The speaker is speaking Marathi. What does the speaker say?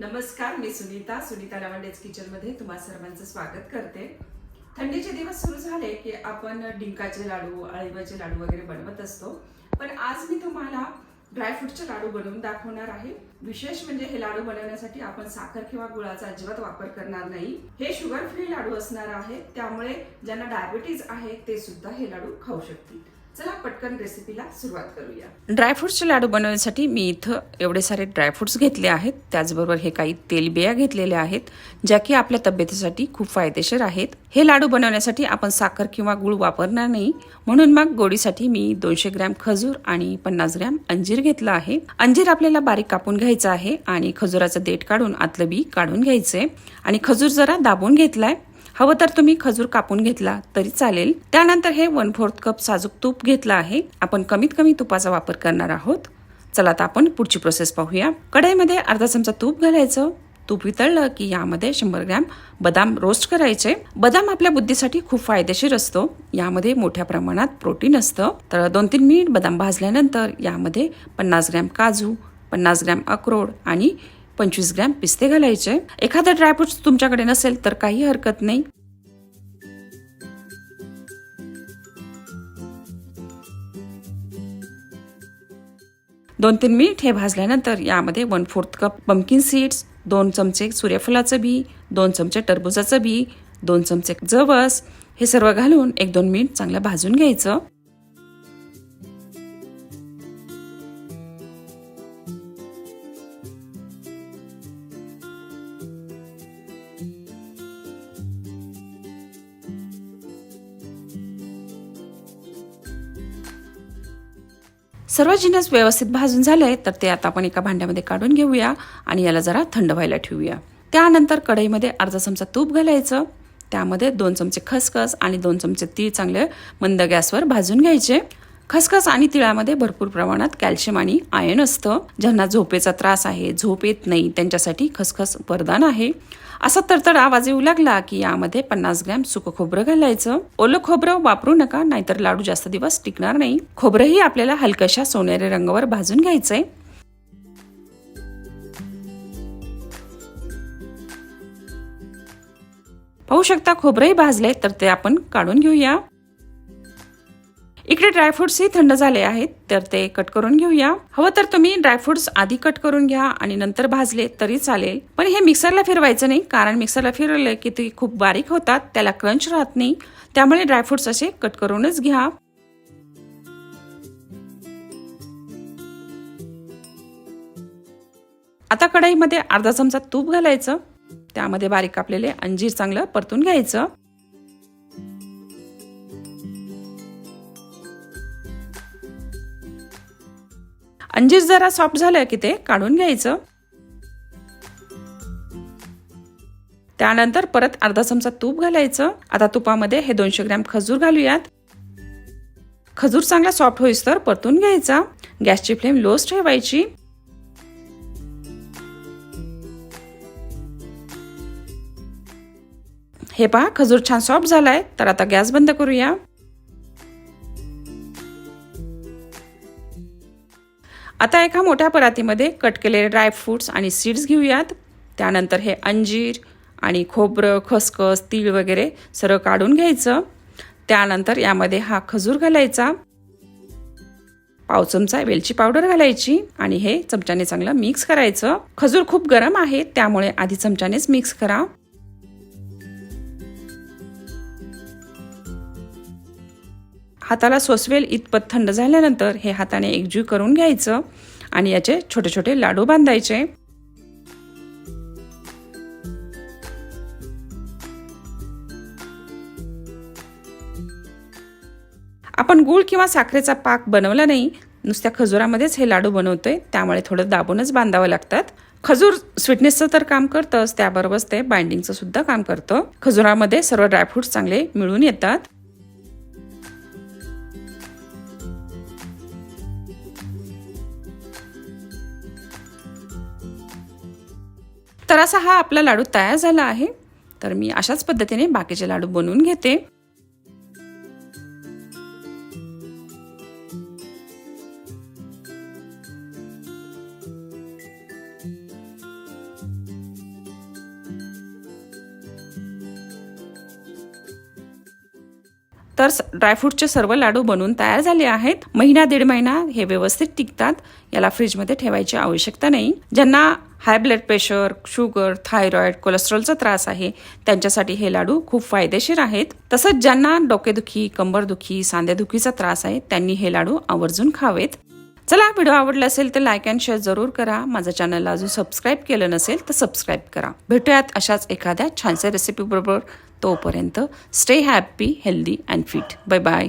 नमस्कार मी सुनीता सुनीता लावंडेज किचनमध्ये तुम्हा सर्वांचं स्वागत करते. थंडीचे दिवस सुरू झाले की आपण डिंकाचे लाडू अळीवाचे लाडू वगैरे बनवत असतो. पण आज मी तुम्हाला ड्रायफ्रूटचे लाडू बनवून दाखवणार आहे. विशेष म्हणजे हे लाडू बनवण्यासाठी आपण साखर किंवा गुळाचा अजिबात वापर करणार नाही. हे शुगर फ्री लाडू असणार आहे. त्यामुळे ज्यांना डायबिटीज आहे ते सुद्धा हे लाडू खाऊ शकतील. चला पटकन रेसिपीला सुरुवात करूया. ड्रायफ्रुट्सचे लाडू बनवण्यासाठी मी इथं एवढे सारे ड्रायफ्रुट्स घेतले आहेत. त्याचबरोबर हे काही तेलबिया घेतलेल्या आहेत ज्या की आपल्या तब्येतीसाठी खूप फायदेशीर आहेत. हे लाडू बनवण्यासाठी आपण साखर किंवा गुळ वापरणार नाही. म्हणून मग गोडीसाठी मी दोनशे ग्रॅम खजूर आणि पन्नास ग्रॅम अंजीर घेतला आहे. अंजीर आपल्याला बारीक कापून घ्यायचं आहे आणि खजुराचं देठ काढून आतलं बी काढून घ्यायचंय. आणि खजूर जरा दाबून घेतलाय. हवं तर तुम्ही खजूर कापून घेतला तरी चालेल. त्यानंतर हे वन फोर्थ कप साजूक तूप घेतलं आहे. आपण कमीत कमी तुपाचा वापर करणार आहोत. चला आता आपण पुढची प्रोसेस पाहूया. कढईमध्ये अर्धा चमचा तूप घालायचं. तूप वितळलं की यामध्ये शंभर ग्रॅम बदाम रोस्ट करायचे. बदाम आपल्या बुद्धीसाठी खूप फायदेशीर असतो. यामध्ये मोठ्या प्रमाणात प्रोटीन असतं. तर दोन तीन मिनिट बदाम भाजल्यानंतर यामध्ये पन्नास ग्रॅम काजू पन्नास ग्रॅम अक्रोड आणि पंचवीस ग्रॅम पिस्ते घालायचे. एखादं ड्रायफ्रुट्स तुमच्याकडे नसेल तर काही हरकत नाही. दोन तीन मिनिट हे भाजल्यानंतर यामध्ये one fourth cup pumpkin seeds दोन चमचे सूर्यफुलाचं बी दोन चमचे टरबुजाचं बी दोन चमचे जवस हे सर्व घालून एक दोन मिनिट चांगलं भाजून घ्यायचं. सर्व जिन्नस व्यवस्थित भाजून झाले तर ते आता आपण एका भांड्यामध्ये काढून घेऊया आणि याला जरा थंड व्हायला ठेवूया. त्यानंतर कढईमध्ये अर्धा चमचा तूप घालायचं. त्यामध्ये दोन चमचे खसखस आणि दोन चमचे तीळ चांगले मंद गॅसवर भाजून घ्यायचे. खसखस आणि तिळामध्ये भरपूर प्रमाणात कॅल्शियम आणि आयन असतं. ज्यांना झोपेचा त्रास आहे झोप येत नाही त्यांच्यासाठी खसखस वरदान आहे. असा तरतड आवाज येऊ लागला की यामध्ये पन्नास ग्रॅम सुकं खोबरं घालायचं. ओलं खोबरं वापरू नका नाहीतर लाडू जास्त दिवस टिकणार नाही. खोबरंही आपल्याला हलकशा सोनेरी रंगावर भाजून घ्यायचंय. पाहू शकता खोबरंही भाजले तर ते आपण काढून घेऊया. ड्रायफ्रुट्सही थंड झाले आहेत तर ते कट करून घेऊया. हवं तर तुम्ही ड्रायफ्रुट्स आधी कट करून घ्या आणि नंतर भाजले तरी चालेल. पण हे मिक्सरला फिरवायचं नाही कारण मिक्सरला फिरवलं की ते खूप बारीक होतात त्याला क्रंच राहत नाही. त्यामुळे ड्रायफ्रुट्स असे कट करूनच घ्या. आता कढईमध्ये अर्धा चमचा तूप घालायचं. त्यामध्ये बारीक कापलेले अंजीर चांगलं परतून घ्यायचं. अंजीर जरा सॉफ्ट झालं की ते काढून घ्यायचं. त्यानंतर परत अर्धा चमचा तूप घालायचं. आता तुपामध्ये हे दोनशे ग्रॅम खजूर घालूयात. खजूर चांगला सॉफ्ट होईस तर परतून घ्यायचा. गॅसची फ्लेम लोच ठेवायची. हे पहा खजूर छान सॉफ्ट झालाय. तर आता गॅस बंद करूया. आता एका मोठ्या परातीमध्ये कट केलेले ड्रायफ्रूट्स आणि सीड्स घेऊयात. त्यानंतर हे अंजीर आणि खोबरं खसखस तीळ वगैरे सर्व काढून घ्यायचं. त्यानंतर यामध्ये हा खजूर घालायचा. पाव चमचा वेलची पावडर घालायची आणि हे चमच्याने चांगलं मिक्स करायचं. खजूर खूप गरम आहे त्यामुळे आधी चमच्यानेच मिक्स करा. हाताला सोसवेल इतपत थंड झाल्यानंतर हे हाताने एकजीव करून घ्यायचं आणि याचे छोटे छोटे लाडू बांधायचे. आपण गूळ किंवा साखरेचा पाक बनवला नाही नुसत्या खजुरामध्येच हे लाडू बनवतोय त्यामुळे थोडं दाबूनच बांधावं लागतात. खजूर स्वीटनेसचं तर काम करतंच त्याबरोबरच ते बाइंडिंगचं सुद्धा काम करतं. खजुरामध्ये सर्व ड्रायफ्रुट्स चांगले मिळून येतात. तर असा हा आपला लाडू तयार झाला आहे. तर मी अशाच पद्धतीने बाकीचे लाडू बनवून घेते. तर ड्रायफ्रूटचे सर्व लाडू बनवून तयार झाले आहेत. महिना दीड महिना हे व्यवस्थित टिकतात. याला फ्रीजमध्ये ठेवायची आवश्यकता नाही. ज्यांना high blood pressure sugar thyroid कोलेस्ट्रॉलचा त्रास आहे. त्यांच्यासाठी हे लाडू खूप फायदेशीर आहेत. तसंच ज्यांना डोकेदुखी कंबरदुखी सांधेदुखीचा त्रास आहे त्यांनी हे लाडू आवर्जून खावेत. चला व्हिडिओ आवडला असेल तर लाईक अँड शेअर जरूर करा. माझ्या चॅनलला अजून सबस्क्राईब केलं नसेल तर सबस्क्राईब करा. भेटूयात अशाच एखाद्या छानशा रेसिपी बरोबर. तोपर्यंत stay happy healthy and fit bye bye